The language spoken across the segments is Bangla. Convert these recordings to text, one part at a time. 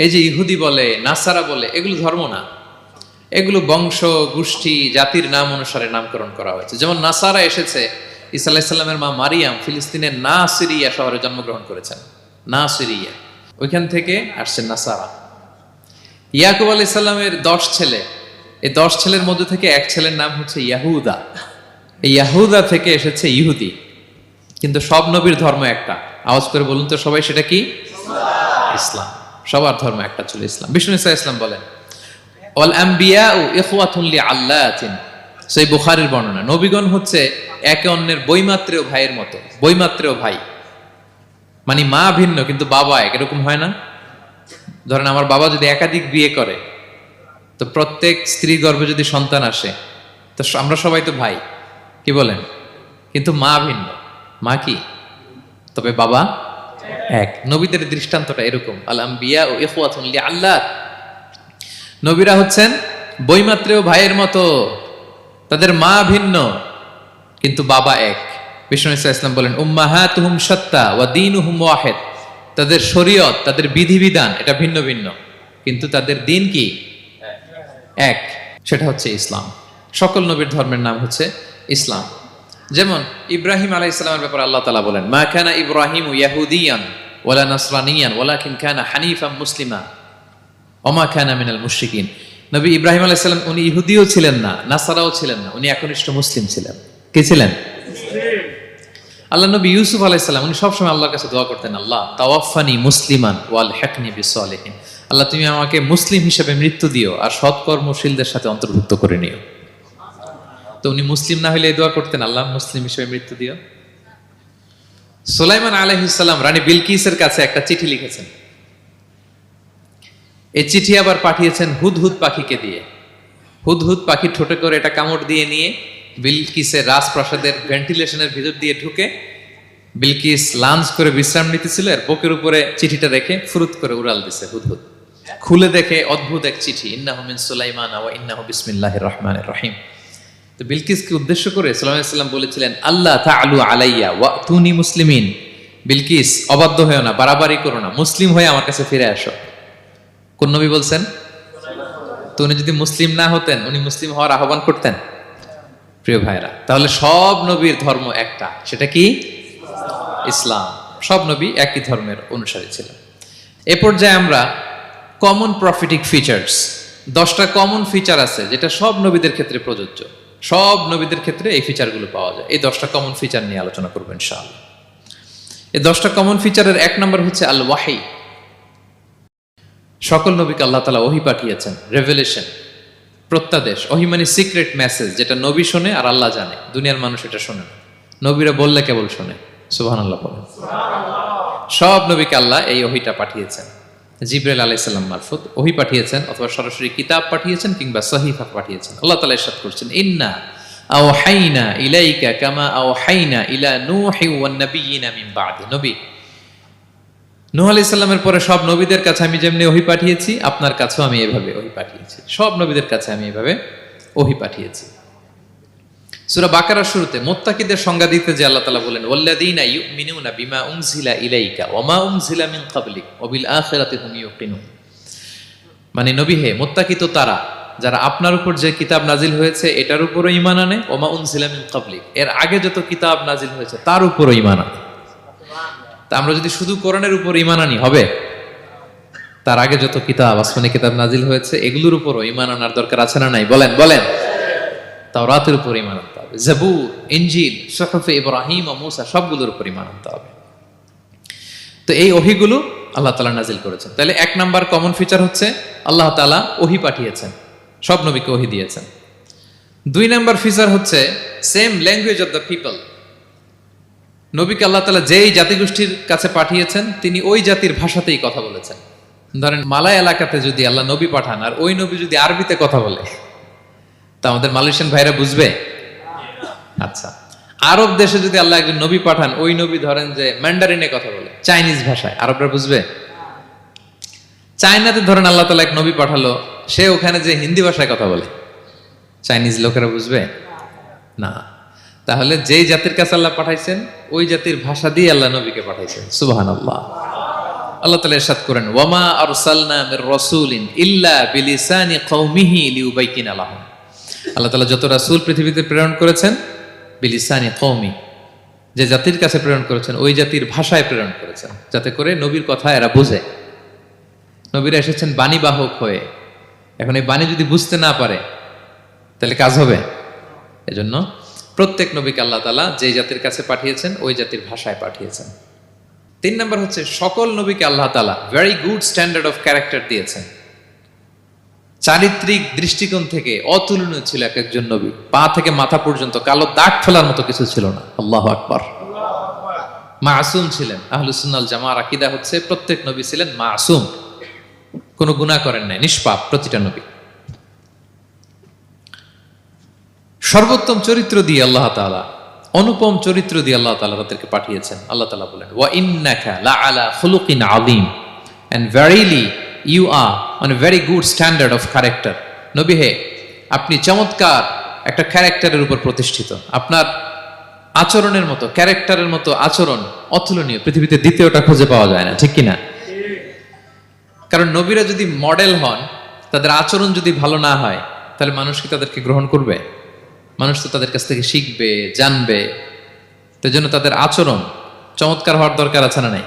এই যে ইহুদি বলে, নাসারা বলে, এগুলো ধর্ম না। এগুলো বংশ, গোষ্ঠী, জাতির নাম অনুসারে নামকরণ করা হয়েছে। যেমন নাসারা এসেছে ইসা আলাহিসাল্লামের মা মারিয়াম ফিলিস্তিনের না সিরিয়া শহরে জন্মগ্রহণ করেছেন। না সিরিয়া ওইখান থেকে আসছে নাসারা। ইয়াকুব আলাইসাল্লামের দশ ছেলে। এই দশ ছেলের মধ্যে থেকে এক ছেলের নাম হচ্ছে ইয়াহুদা। এই ইয়াহুদা থেকে এসেছে ইহুদি। কিন্তু সব নবীর ধর্ম একটা। আওয়াজ করে বলুন তো সবাই, সেটা কি? ইসলাম। সবার ধর্ম একটা ছিল ইসলাম। বিষ্ণু ইসা ইসলাম বলেন আল্লাহ সেই বুখারির বর্ণনা। নবীগণ হচ্ছে একে অন্যের বইমাত্রেও ভাইয়ের মতো। বইমাত্রেও ভাই। মানে মা ভিন্ন, কিন্তু বাবা এক। এরকম হয় না? ধরেন আমার বাবা যদি একাধিক বিয়ে করে, তো প্রত্যেক স্ত্রী গর্ভে যদি সন্তান আসে, তো আমরা সবাই তো ভাই। কি বলেন? কিন্তু মা ভিন্ন। মা কি? তবে বাবা এক। নবীদের দৃষ্টান্তটা এরকম। আলাম বিয়া ও ইখওয়াতুল্লি আল্লাহ নবীরা হচ্ছেন বইমাত্রেও ভাইয়ের মতো। তাদের মা ভিন্ন, কিন্তু বাবা এক। বিষ্ণু ইসা ইসলাম বলেন উম্মাহাত হুম সত্তা ওয়া দিন হুম ওয়াহেদ। তাদের শরীয়ত, তাদের বিধিবিধান, এটা ভিন্ন ভিন্ন। কিন্তু তাদের দিন কি? এক। সেটা হচ্ছে ইসলাম। সকল নবীর ধর্মের নাম হচ্ছে ইসলাম। যেমন ইব্রাহিম আলাই ইসলামের ব্যাপারে আল্লাহ তালা বলেন, মা খানা ইব্রাহিম ইয়াহুদিয়ান ওয়ালা নাসরানিয়ান ওয়ালাকিন খানা হানিফা মুসলিমা অমা খানা মিনাল মুশিকিন নবী ইব্রাহিম আলাইসাল্লাম উনি ইহুদিও ছিলেন না, নাসারাও ছিলেন না, উনি একনিষ্ঠ মুসলিম ছিলেন। কে ছিলেন? আল্লাহ নবী ইউসুফ আলাইসাল্লাম উনি সবসময় আল্লাহর কাছে দোয়া করতেন, আল্লাহ তাওয়াফানি মুসলিমান ওয়াল হেকনি বিসলিহিন। আল্লাহ, তুমি আমাকে মুসলিম হিসেবে মৃত্যু দিও আর সৎকর্মশীলদের সাথে অন্তর্ভুক্ত করে নিও। তো উনি মুসলিম না হলে এই দোয়া করতেন, আল্লাহ মুসলিম হিসেবে মৃত্যু দিও। সুলাইমান আলহিসাল্লাম রানী বিলকিসের কাছে একটা চিঠি লিখেছেন। এই চিঠি আবার পাঠিয়েছেন হুদহুদ পাখিকে দিয়ে। হুদহুদ পাখি ঠোঁটে করে এটা কামড় দিয়ে নিয়ে বিলকিসের রাজপ্রাসাদের ভেন্টিলেশনের ভিতর দিয়ে ঢুকে বিলকিস লাঞ্চ করে বিশ্রাম নিতেছিল, এর বুকের উপরে চিঠিটা রেখে ফুরুত করে উড়াল দিছে হুদহুদ খুলে দেখে অদ্ভুত এক চিঠি, ইন্নাহু মিন সুলাইমান ওয়া ইন্নাহু বিসমিল্লাহির রহমানির রহিম। তো বিলকিসকে উদ্দেশ্য করে সাল্লাম বলেছিলেন আল্লাহ তা আলু আলাইয়া ওয়া তুনি মুসলিমিন। বিলকিস, অবাধ্য হয়েও না, বাড়াবাড়ি করো না, মুসলিম হয়ে আমার কাছে ফিরে আসো। কোন নবী বলছেন? তো উনি যদি মুসলিম না হতেন, উনি মুসলিম হওয়ার আহ্বান করতেন? প্রিয় ভাইরা তাহলে সব নবীর ধর্ম একটা, সেটা কি? ইসলাম। সব নবী একই ধর্মের অনুসারী ছিলেন। এ পর্যায়ে আমরা কমন প্রফিটিক ফিচার্স দশটা কমন ফিচার আছে, যেটা সব নবীদের ক্ষেত্রে প্রযোজ্য। সব নবীদের ক্ষেত্রে এই ফিচারগুলো পাওয়া যায়। এই দশটা কমন ফিচার নিয়ে আলোচনা করবেন ইনশাআল্লাহ। এই দশটা কমন ফিচারের এক নম্বর হচ্ছে আল ওয়াহি সকল নবীকে আল্লাহ তালা ওহি পাঠিয়েছেন রেভেলেশন প্রত্যাদেশ ওহি মানে সিক্রেট মেসেজ যেটা নবী শোনে আর আল্লাহ জানে। দুনিয়ার মানুষ এটা শোনে না। নবীরা বললে কেবল শোনে। সুবাহ আল্লাহ বলেন সব নবীকে আল্লাহ এই ওহিটা পাঠিয়েছেন। জিব্রাইল আলাইসাল্লাম মারফত ওহি পাঠিয়েছেন অথবা সরাসরি কিতাব পাঠিয়েছেন কিংবা সহিফা পাঠিয়েছেন। আল্লাহ তালা ইরশাদ করছেন, ইন্না আও হাইনা ইলাইকা কামা আও হাইনা ইলা নূহি ওয়ান নাবিয়িনা মিন বাদি। নবী, নূহ আলাইহিস সালামের পরে সব নবীদের কাছে আমি যেমনি ওহি পাঠিয়েছি, আপনার কাছেও আমি এভাবে ওহি পাঠিয়েছি। সব নবীদের কাছে আমি এভাবে ওহি পাঠিয়েছি। সূরা বাকারার শুরুতে মোত্তাকিদের সংজ্ঞা দিতে যে আল্লাহ তাআলা বলেন, ওয়াল্লাযীনা ইউমিনুনা বিমা উনজিলা ইলাইকা ওয়া মা উনজিলা মিন ক্বাবলিক ওয়া বিল আখিরাতি মানে নবী হে, মোত্তাকি তো তারা, যারা আপনার উপর যে কিতাব নাজিল হয়েছে, এটার উপরও ইমান আনে, ওয়া মা উনজিলা মিন ক্বাবলিক। এর আগে যত কিতাব নাজিল হয়েছে, তার উপরও ইমান আনে। তা আমরা যদি শুধু কোরআনের উপর ইমান আনি, হবে? তার আগে যত কিতাব, আসমানি কিতাব নাজিল হয়েছে, এগুলোর উপরও ইমান আনার দরকার আছে না নাই? বলেন বলেন। তাও রাতের উপর ইমান আনতে হবে। জাবুর ইঞ্জিল সহফে ইব্রাহিম ও মুসা সবগুলোর উপর ইমান আনতে হবে। তো এই ওহিগুলো আল্লাহ তালা নাজিল করেছেন। তাহলে এক নাম্বার কমন ফিচার হচ্ছে আল্লাহ তালা ওহি পাঠিয়েছেন, সব নবীকে ওহি দিয়েছেন। দুই নাম্বার ফিচার হচ্ছে same language of the people নবীকে আল্লাহ তালা যেই জাতিগোষ্ঠীর কাছে পাঠিয়েছেন, তিনি ওই জাতির ভাষাতেই কথা বলেছেন। ধরেন মালায় এলাকাতে যদি আল্লাহ নবী পাঠান, আর ওই নবী যদি আরবিতে কথা বলে তা আমাদের মালয়েশিয়ান ভাইরা বুঝবে? আচ্ছা। আরব দেশে যদি আল্লাহ একজন নবী পাঠান, ওই নবী ধরেন যে ম্যান্ডারিনে কথা বলে, চাইনিজ ভাষায়, আরবরা বুঝবে? চায়নাতে ধরেন আল্লাহ তালা এক নবী পাঠালো, সে ওখানে যে হিন্দি ভাষায় কথা বলে। চাইনিজ লোকেরা বুঝবে? না। তাহলে যেই জাতির কাছে আল্লাহ পাঠাইছেন, ওই জাতির ভাষা দিয়ে আল্লাহ নবীকে পাঠাইছেন। সুবাহান আল্লাহ আল্লাহ তালা এরশাদ করেন ওয়ামা আরসালনা মির রাসূলিন ইল্লা বিলিসানি কওমিহি লিউবাইকিনা লাহুম। আল্লাহ তালা যত রাসূল পৃথিবীতে প্রেরণ করেছেন, বিলিসানি কওমি, যে জাতির কাছে প্রেরণ করেছেন, ওই জাতির ভাষায় প্রেরণ করেছেন, যাতে করে নবীর কথা এরা বুঝে। নবীরা এসেছেন বাণী বাহক হয়ে। এখন এই বাণী যদি বুঝতে না পারে, তাহলে কাজ হবে। এজন্য প্রত্যেক নবীকে আল্লাহ তালা যে জাতির কাছে পাঠিয়েছেন, ওই জাতির ভাষায় পাঠিয়েছেন। তিন নম্বর হচ্ছে, সকল নবীকে আল্লাহ তালা very good standard of character দিয়েছেন। চারিত্রিক দৃষ্টিকোণ থেকে অতুলনীয় ছিল এক একজন নবী। পা থেকে মাথা পর্যন্ত কালো দাগ ফেলার মতো কিছু ছিল না। আল্লাহ আকবর। মাসুম ছিলেন। আহলুসুন্নাল জামার আকিদা হচ্ছে প্রত্যেক নবী ছিলেন মাসুম। কোনো গুণা করেন নাই, নিষ্পাপ প্রতিটা নবী। সর্বোত্তম চরিত্র দিয়ে আল্লাহ তাআলা, অনুপম চরিত্র দিয়ে আল্লাহ তালা তাদেরকে পাঠিয়েছেন। আল্লাহ তালা বলেন, ওয়া ইন্নাকা আলা খুলুকিন আযীম। And verily you are on very good standard of character নবী হে, আপনি চমৎকার একটা ক্যারেক্টারের উপর প্রতিষ্ঠিত। আপনার আচরণের মতো, ক্যারেক্টারের মতো আচরণ অতুলনীয়। পৃথিবীতে দ্বিতীয়টা খুঁজে পাওয়া যায় না, ঠিক কিনা? কারণ নবীরা যদি মডেল হন, তাদের আচরণ যদি ভালো না হয়, তাহলে মানুষ কি তাদেরকে গ্রহণ করবে? মানুষ তো তাদের কাছ থেকে শিখবে, জানবে। তো জন্য তাদের আচরণ চমৎকার হওয়ার দরকার আছে না নাই?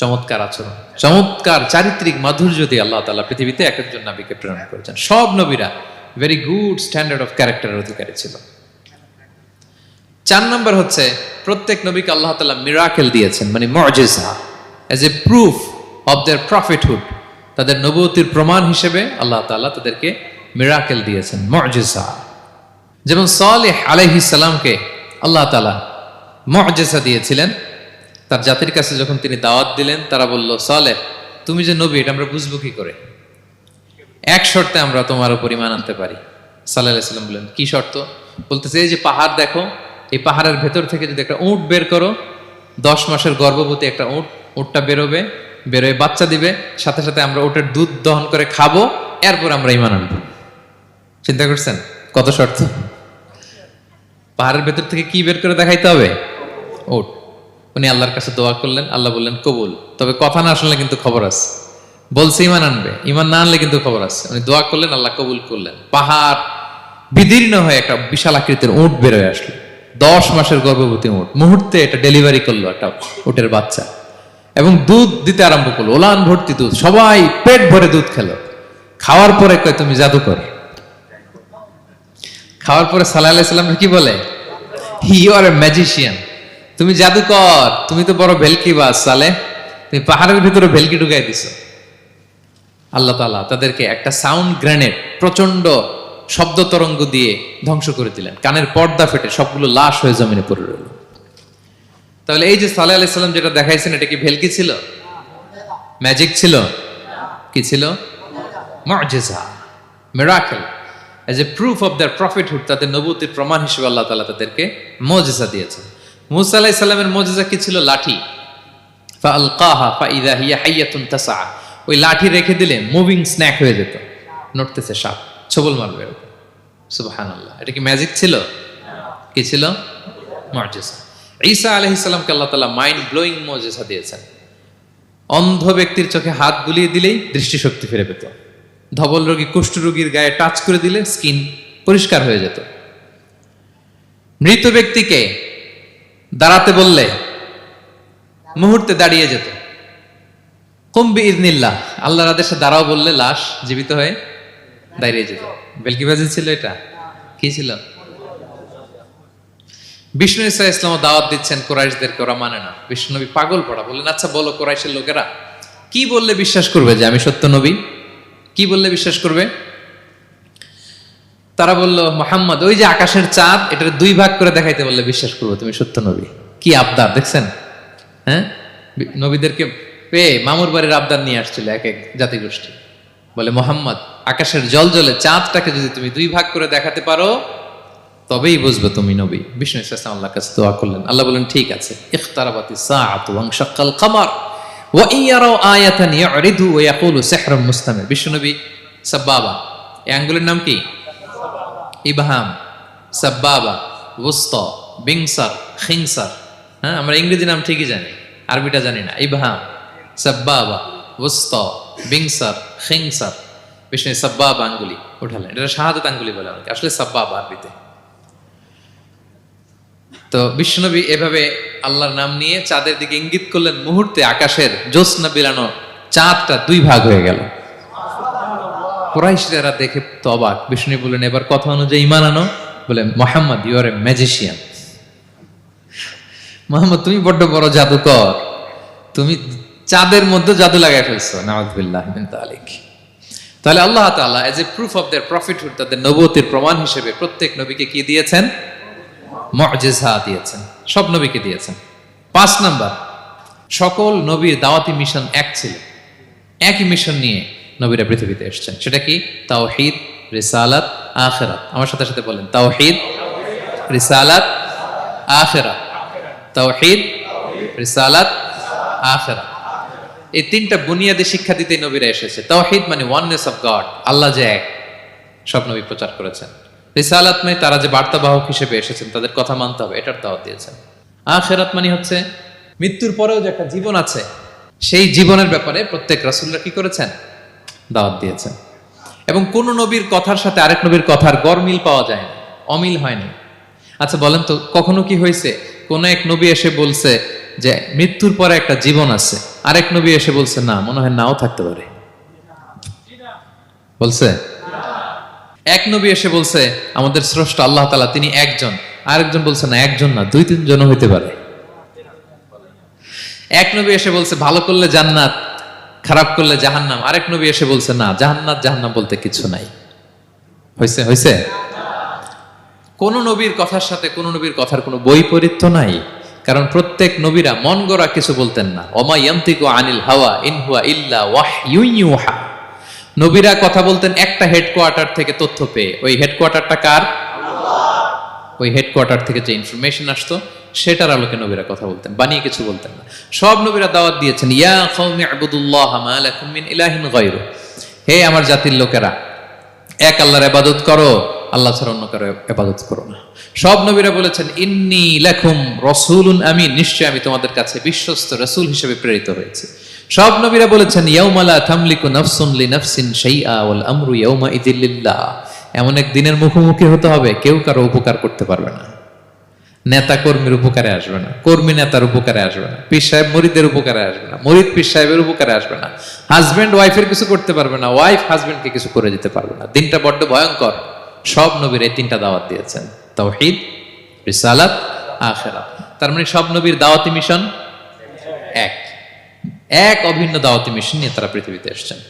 চমৎকার আচরণ, চমৎকার চারিত্রিক মাধুর্য দিয়ে আল্লাহ তাআলা পৃথিবীতে এক একজন নবীকে প্রেরণ করেছেন। সব নবীরা ভেরি গুড স্ট্যান্ডার্ড অফ ক্যারেক্টারের অধিকারী ছিল। চার নম্বর হচ্ছে, প্রত্যেক নবীকে আল্লাহ তাআলা মিরাকেল দিয়েছেন মানে মজেজা as a proof of their prophethood তাদের নবতির প্রমাণ হিসেবে আল্লাহ তাআলা তাদেরকে মিরাকেল দিয়েছেন, মজেজা। যেমন সালেহ আলাইহিস সালামকে আল্লাহ তালা মজেজা দিয়েছিলেন তার জাতির কাছে যখন তিনি দাওয়াত দিলেন, তারা বলল, সালেহ, তুমি যে নবী, এটা আমরা বুঝব কি করে? এক শর্তে আমরা তোমার উপর ইমান আনতে পারি। সাল্লাহ সাল্লাম বললেন, কি শর্ত? বলতেছে, এই যে পাহাড় দেখো, এই পাহাড়ের ভেতর থেকে যদি একটা উঁট বের করো, দশ মাসের গর্ভবতী একটা উঁট, উঁটটা বেরোবে, বেরোয় বাচ্চা দিবে, সাথে সাথে আমরা ওটার দুধ দহন করে খাব, এরপর আমরা ইমান আনব। চিন্তা করছেন? কত শর্ত? পাহাড়ের ভেতর থেকে কি বের করে দেখাইতে হবে? উট। উনি আল্লাহর কাছে দোয়া করলেন, আল্লাহ বললেন, কবুল। তবে কথা না শুনলে কিন্তু খবর আছে। বলছে ইমান আনবে। ইমান না আনলে কিন্তু খবর আছে। উনি দোয়া করলেন, আল্লাহ কবুল করলেন। পাহাড় বিদীর্ণ হয়ে একটা বিশাল আকৃতির উঁট বেরোয় আসলো। দশ মাসের গর্ভবতী উঁট। মুহূর্তে এটা ডেলিভারি করল একটা উটের বাচ্চা। এবং দুধ দিতে আরম্ভ করল। ওলান ভর্তি দুধ। সবাই পেট ভরে দুধ খেলো। খাওয়ার পরে কয়, তুমি জাদুকর। খাওয়ার পরে সাল্লাহ সাল্লাম কি বলে? He you are a magician তুমি জাদুকর তুমি তো বড় ভেলকি বাস, সালে। তুমি পাহাড়ের ভিতরে ভেলকি ঢুকাই দিছো। আল্লাহ তালা তাদেরকে একটা সাউন্ড গ্রেনেড প্রচণ্ড শব্দ তরঙ্গ দিয়ে ধ্বংস করে দিলেন। কানের পর্দা ফেটে সবগুলো লাশ হয়ে জমিনে পড়ে রইল। তাহলে এই যে সাল্লাহ আলাইসাল্লাম যেটা দেখাইছেন, এটা কি ভেলকি ছিল? ম্যাজিক ছিল? কি ছিল? মজেজা, miracle. As a proof of their prophethood তাদের নবুতির প্রমাণ হিসেবে আল্লাহ তালা তাদেরকে মজেজা দিয়েছেন। মুসা আলাহ ইসলামের মজেজা কি ছিল? লাঠি। হাইয়াতুন তাসা ওই লাঠি রেখে দিলে মুভিং স্ন্যাক হয়ে যেত। নড়তেছে সাপ। ছবল মারবে সুবহানাল্লাহ। এটা কি ম্যাজিক ছিল? কি ছিল? ঈসা আলহ ইসলামকে আল্লাহ তালা মাইন্ড ব্লোয়িং মজেসা দিয়েছেন। অন্ধ ব্যক্তির চোখে হাত বুলিয়ে দিলেই দৃষ্টিশক্তি ফিরে পেত। ধবল রোগী কুষ্ঠ রোগীর গায়ে টাচ করে দিলে স্কিন পরিষ্কার হয়ে যেত। মৃত ব্যক্তিকে দাঁড়াতে বললে মুহূর্তে দাঁড়িয়ে যেত। কুম্বি ইদনিল্লাহ আল্লাহর আদেশে দাঁড়াও বললে লাশ জীবিত হয়ে দাঁড়িয়ে যেত। বেলকি বেলকিবাজি ছিল এটা? কি ছিল? বিষ্ণু ইসা ইসলাম দাওয়াত দিচ্ছেন, কোরাইশদেরকে, ওরা মানে না। বিষ্ণু নবী পাগল পড়া, বললেন আচ্ছা বলো কোরাইশের লোকেরা, কি বললে বিশ্বাস করবে যে আমি সত্য নবী? কি বললে বিশ্বাস করবে? তারা বলল, মোহাম্মদ, ওই যে আকাশের চাঁদ, এটার দুই ভাগ করে দেখাইতে বললে বিশ্বাস করব তুমি সত্য নবী। কি আবদার, দেখছেন? হ্যাঁ? নবীদেরকে পেয়ে মামুর বাড়ির আবদার নিয়ে আসছিল এক এক জাতিগোষ্ঠী। বলে, মোহাম্মদ, আকাশের জল জলে চাঁদটাকে যদি তুমি দুই ভাগ করে দেখাতে পারো, তবেই বুঝবে তুমি নবী। বিষ্ণু ইসলাম আল্লাহ কাছে দোয়া করলেন। আল্লাহ বলেন ঠিক আছে। ইখতারাবাতি সাআতু ওয়া শাক্কাল কামার ওয়া ইয়ারাও আয়াতান বিষ্ণু নবী সাব্বাবা এই আঙ্গুলের নাম কি? ইবহাম, সাব্বাবা, ওস্ত, বিংসার, খিংসার। হ্যাঁ আমরা ইংরেজি নাম ঠিকই জানি, আরবিটা জানি না, ইবহাম, সাব্বাবা, ওস্ত, বিংসার, খেংসার। বিষ্ণু সাব্বাবা আঙ্গুলি উঠালেন। এটা শাহাদত আঙ্গুলি বলে আমাকে, আসলে সাব্বাবা আরবিতে। তো বিষ্ণুনবী এভাবে আল্লাহর নাম নিয়ে চাঁদের দিকে ইঙ্গিত করলেন, মুহূর্তে আকাশের জ্যোৎস্না বিলানো চাঁদটা দুই ভাগ হয়ে গেল। কুরাইশরা দেখে তো অবাক বিষ্ণু বললেন, এবার কথা অনুযায়ী ইমান আনো। বলে, Muhammad you are a magician Muhammad, তুমি বড্ড বড় জাদুকর। তুমি চাঁদের মধ্যে জাদু লাগাই ফেলছো। নামাজবিল্লাহ তালিক তাহলে আল্লাহ তাআলা as a proof of their prophethood তাদের নবুয়তির প্রমাণ হিসেবে প্রত্যেক নবীকে কি দিয়েছেন? মুজিজা দিয়েছেন। সব নবীকে দিয়েছেন। পাঁচ নাম্বার, সকল নবীর দাওয়াতি মিশন এক ছিল। একই মিশন নিয়ে নবীরা পৃথিবীতে এসেছেন। সেটা কি? তাওহীদ, রিসালাত, আখিরাত। আমার সাথে সাথে বলেন, তাওহিদ, রিসালাত, আখিরাত। তাওহীদ, রিসালাত, আখিরাত। এই তিনটা বুনিয়াদী শিক্ষা দিতে নবীরা এসেছে। তাওহিদ মানে ওয়াননেস অফ গড আল্লাহ যে এক, সব নবী প্রচার করেছেন। রিসালাত মানে তারা যে বার্তাবাহক হিসেবে এসেছেন, তাদের কথা মানতে হবে, এটার দাওয়াত দিয়েছেন। আখেরাত মানে হচ্ছে, মৃত্যুর পরেও যে একটা জীবন আছে, সেই জীবনের ব্যাপারে প্রত্যেক রাসূলরা কি করেছেন? দাওয়াত দিয়েছেন। এবং কোন নবীর কথার সাথে আরেক নবীর কথার গরমিল পাওয়া যায় না, অমিল হয়নি। আচ্ছা বলেন তো, কখনো কি হয়েছে? কোন এক নবী এসে বলছে যে, মৃত্যুর পরে একটা জীবন আছে। আরেক নবী এসে বলছে, না, মনে হয় নাও থাকতে পারে। বলছে? এক নবী এসে বলছে, আমাদের স্রষ্টা আল্লাহ তালা তিনি একজন। আরেকজন বলছে, না, একজন না, দুই তিনজন হইতে পারে। এক নবী এসে বলছে, ভালো করলে জান্নাত খারাপ করলে জাহান্নাম। আরেক নবী এসে বলছে, না, জাহান্নাত, জাহান্নাম বলতে কিছু নাই। হয়েছে হয়েছে কোন নবীর কথার সাথে কোন নবীর কথার কোনো বৈপরীত্য নাই, কারণ প্রত্যেক নবীরা মন গড়া কিছু বলতেন না। ওমা ইয়ান্তিকু আনিল হাওয়া, ইন হুয়া ইল্লা ওয়াহয়ুন ইউহা। নবীরা কথা বলতেন একটা হেডকোয়ার্টার থেকে তথ্য পেয়ে। ওই হেডকোয়ার্টারটা কার? ওই হেডকোয়ার্টার থেকে যে ইনফরমেশন আসতো সেটার আলোকে নবীরা কথা বলতেন, বানিয়ে কিছু বলতেন না। সব নবীরা দাওয়াত দিয়েছেন, ইয়া হে আমার জাতির লোকেরা, এক আল্লাহর ইবাদত করো, আল্লাহ ছাড়া অন্য কারও ইবাদত করো না। সব নবীরা বলেছেন, ইন্নী লাকুম রাসূলুন আমিন। নিশ্চয় আমি তোমাদের কাছে বিশ্বস্ত রাসূল হিসেবে প্রেরিত হয়েছে। সব নবীরা বলেছেন, ইয়াউমা লা তামলিকু নাফসুন লিনাফসিন শাইআ ওয়াল আমরু ইয়াউমা ইযিল লিল্লাহ। এমন এক দিনের মুখোমুখি হতে হবে, কেউ কারও উপকার করতে পারবে না। নেতা কর্মীর উপকারে আসবে না, কর্মী নেতার উপকারে আসবে না, পীর সাহেব মরিদের উপকারে আসবে না, মরিদ পীর সাহেবের উপকারে আসবে না হাজবেন্ড ওয়াইফের কিছু করতে পারবে না ওয়াইফ হাজবেন্ডকে কিছু করে দিতে পারবে না। দিনটা বড্ড ভয়ঙ্কর। সব নবীর এই তিনটা দাওয়াত দিয়েছেন। তাওহীদ, রিসালাত, আখিরাত। তার মানে সব নবীর দাওয়াতি মিশন এক। এক অভিন্ন দাওয়াতি মিশন নিয়ে তারা পৃথিবীতে এসেছেন।